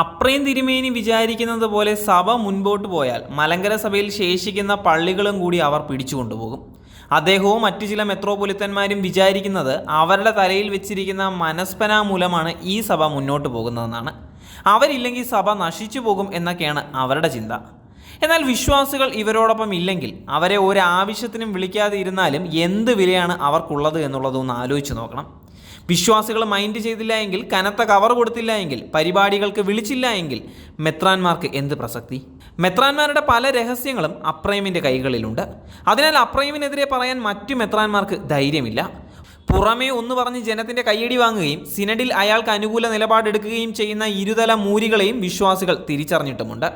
അപ്രയും തിരുമേനി വിചാരിക്കുന്നത് പോലെ സഭ മുൻപോട്ട് പോയാൽ മലങ്കര സഭയിൽ ശേഷിക്കുന്ന പള്ളികളും കൂടി അവർ പിടിച്ചുകൊണ്ടുപോകും അദ്ദേഹവും മറ്റു ചില മെത്രോപൊലിത്തന്മാരും വിചാരിക്കുന്നത് അവരുടെ തലയിൽ വെച്ചിരിക്കുന്ന മനസ്പന മൂലമാണ് ഈ സഭ മുന്നോട്ട് പോകുന്നതെന്നാണ്. അവരില്ലെങ്കിൽ സഭ നശിച്ചു പോകും എന്നൊക്കെയാണ് അവരുടെ ചിന്ത. എന്നാൽ വിശ്വാസികൾ ഇവരോടൊപ്പം ഇല്ലെങ്കിൽ അവരെ ഒരാവശ്യത്തിനും വിളിക്കാതെ ഇരുന്നാലും എന്ത് വിലയാണ് അവർക്കുള്ളത് എന്നുള്ളതൊന്ന് ആലോചിച്ച് നോക്കണം. വിശ്വാസികൾ മൈൻഡ് ചെയ്തില്ല എങ്കിൽ കനത്ത കവർ കൊടുത്തില്ല എങ്കിൽ പരിപാടികൾക്ക് വിളിച്ചില്ല എങ്കിൽ മെത്രാന്മാർക്ക് എന്ത് പ്രസക്തി? മെത്രാന്മാരുടെ പല രഹസ്യങ്ങളും അപ്രൈമിന്റെ കൈകളിലുണ്ട്. അതിനാൽ അപ്രൈമിനെതിരെ പറയാൻ മറ്റു മെത്രാന്മാർക്ക് ധൈര്യമില്ല. പുറമേ ഒന്ന് പറഞ്ഞ് ജനത്തിന്റെ കയ്യടി വാങ്ങുകയും സിനഡിൽ അയാൾക്ക് അനുകൂല നിലപാടെടുക്കുകയും ചെയ്യുന്ന ഇരുതല മൂരികളെയും വിശ്വാസികൾ തിരിച്ചറിഞ്ഞിട്ടുമുണ്ട്.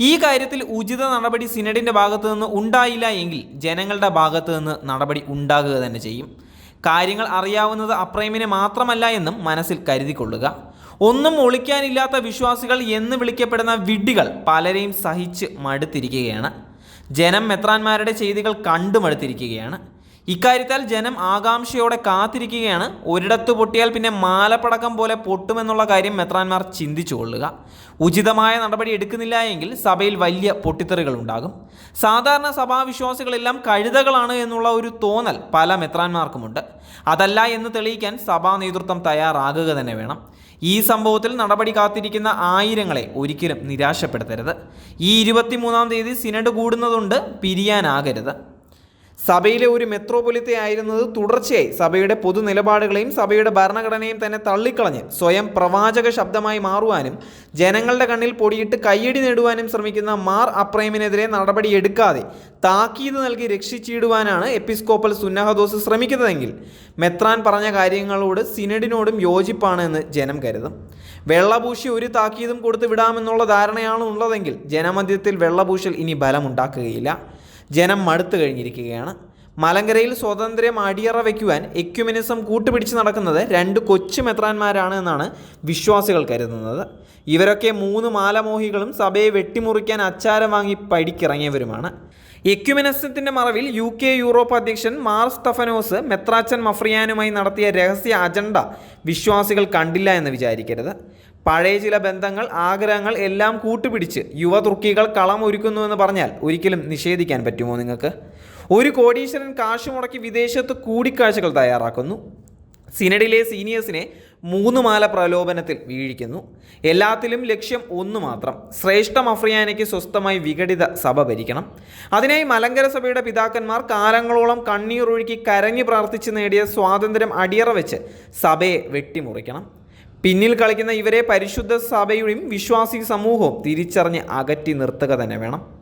ഈ കാര്യത്തിൽ ഉചിത നടപടി സിനഡിന്റെ ഭാഗത്തു നിന്ന് ഉണ്ടായില്ല എങ്കിൽ ജനങ്ങളുടെ ഭാഗത്തു നിന്ന് നടപടി ഉണ്ടാകുക തന്നെ ചെയ്യും. കാര്യങ്ങൾ അറിയാവുന്നത് അപ്രൈമിനെ മാത്രമല്ല എന്നും മനസ്സിൽ കരുതിക്കൊള്ളുക. ഒന്നും ഒളിക്കാനില്ലാത്ത വിശ്വാസികൾ എന്ന് വിളിക്കപ്പെടുന്ന വിഡ്ഢികൾ പലരെയും സഹിച്ച് മടുത്തിരിക്കുകയാണ്. ജനം മെത്രാന്മാരുടെ ചെയ്തികൾ കണ്ടു മടുത്തിരിക്കുകയാണ് ഇക്കാര്യത്താൽ ജനം ആകാംക്ഷയോടെ കാത്തിരിക്കുകയാണ്. ഒരിടത്ത് പൊട്ടിയാൽ പിന്നെ മാലപ്പടക്കം പോലെ പൊട്ടുമെന്നുള്ള കാര്യം മെത്രാൻമാർ ചിന്തിച്ചു കൊള്ളുക. ഉചിതമായ നടപടി എടുക്കുന്നില്ല എങ്കിൽ സഭയിൽ വലിയ പൊട്ടിത്തെറികൾ ഉണ്ടാകും. സാധാരണ സഭാവിശ്വാസികളെല്ലാം കഴുതകളാണ് എന്നുള്ള ഒരു തോന്നൽ പല മെത്രാന്മാർക്കുമുണ്ട്. അതല്ല എന്ന് തെളിയിക്കാൻ സഭാ നേതൃത്വം തയ്യാറാകുക തന്നെ വേണം. ഈ സംഭവത്തിൽ നടപടി കാത്തിരിക്കുന്ന ആയിരങ്ങളെ ഒരിക്കലും നിരാശപ്പെടുത്തരുത്. ഈ ഇരുപത്തിമൂന്നാം തീയതി സിനഡ് കൂടുന്നതുകൊണ്ട് പിരിയാനാകരുത്. സഭയിലെ ഒരു മെത്രോപൊലിത്തെ ആയിരുന്നത് തുടർച്ചയായി സഭയുടെ പൊതു നിലപാടുകളെയും സഭയുടെ ഭരണഘടനയും തന്നെ തള്ളിക്കളഞ്ഞ് സ്വയം പ്രവാചക ശബ്ദമായി മാറുവാനും ജനങ്ങളുടെ കണ്ണിൽ പൊടിയിട്ട് കയ്യടി നേടുവാനും ശ്രമിക്കുന്ന മാർ അപ്രൈമിനെതിരെ നടപടി എടുക്കാതെ താക്കീത് നൽകി രക്ഷിച്ചിടുവാനാണ് എപ്പിസ്കോപ്പൽ സുന്നഹദോസ് ശ്രമിക്കുന്നതെങ്കിൽ മെത്രാൻ പറഞ്ഞ കാര്യങ്ങളോട് സിനഡിനോടും യോജിപ്പാണ് എന്ന് ജനം കരുതും. വെള്ളപൂശി ഒരു താക്കീതും കൊടുത്ത് വിടാമെന്നുള്ള ധാരണയാണ് ഉള്ളതെങ്കിൽ ജനമധ്യത്തിൽ വെള്ളപൂശൽ ഇനി ബലമുണ്ടാക്കുകയില്ല. ജനം മടുത്തു കഴിഞ്ഞിരിക്കുകയാണ്. മലങ്കരയിൽ സ്വാതന്ത്ര്യം അടിയറ വയ്ക്കുവാൻ എക്യുമിനിസം കൂട്ടുപിടിച്ച് നടക്കുന്നത് രണ്ട് കൊച്ചു മെത്രാന്മാരാണ് എന്നാണ് വിശ്വാസികൾ കരുതുന്നത്. ഇവരൊക്കെ മൂന്ന് മാലമോഹികളും സഭയെ വെട്ടിമുറിക്കാൻ അച്ചാരം വാങ്ങി പടിക്കിറങ്ങിയവരുമാണ്. എക്യുമിനസത്തിന്റെ മറവിൽ യു കെ യൂറോപ്പ് അധ്യക്ഷൻ മാർ സ്തഫനോസ് മെത്രാച്ചൻ മഫ്രിയാനുമായി നടത്തിയ രഹസ്യ അജണ്ട വിശ്വാസികൾ കണ്ടില്ല എന്ന് വിചാരിക്കരുത്. പഴയ ചില ബന്ധങ്ങൾ ആഗ്രഹങ്ങൾ എല്ലാം കൂട്ടുപിടിച്ച് യുവ തുർക്കികൾ കളം എന്ന് പറഞ്ഞാൽ ഒരിക്കലും നിഷേധിക്കാൻ പറ്റുമോ നിങ്ങൾക്ക്? ഒരു കോടീശ്വരൻ കാശ് മുടക്കി വിദേശത്ത് കൂടിക്കാഴ്ചകൾ തയ്യാറാക്കുന്നു. സിനഡിലെ സീനിയേഴ്സിനെ മൂന്ന് മാല പ്രലോഭനത്തിൽ വീഴിക്കുന്നു. എല്ലാത്തിലും ലക്ഷ്യം ഒന്നു മാത്രം. ശ്രേഷ്ഠ മഫ്രിയാനയ്ക്ക് സ്വസ്ഥമായി വിഘടിത സഭ ഭരിക്കണം. അതിനായി മലങ്കര സഭയുടെ പിതാക്കന്മാർ കാലങ്ങളോളം കണ്ണീറൊഴുക്കി കരഞ്ഞു പ്രാർത്ഥിച്ച് നേടിയ സ്വാതന്ത്ര്യം അടിയറ വെച്ച് സഭയെ വെട്ടിമുറിക്കണം. പിന്നിൽ കളിക്കുന്ന ഇവരെ പരിശുദ്ധ സഭയുടെയും വിശ്വാസി സമൂഹവും തിരിച്ചറിഞ്ഞ് അകറ്റി നിർത്തുക തന്നെ വേണം.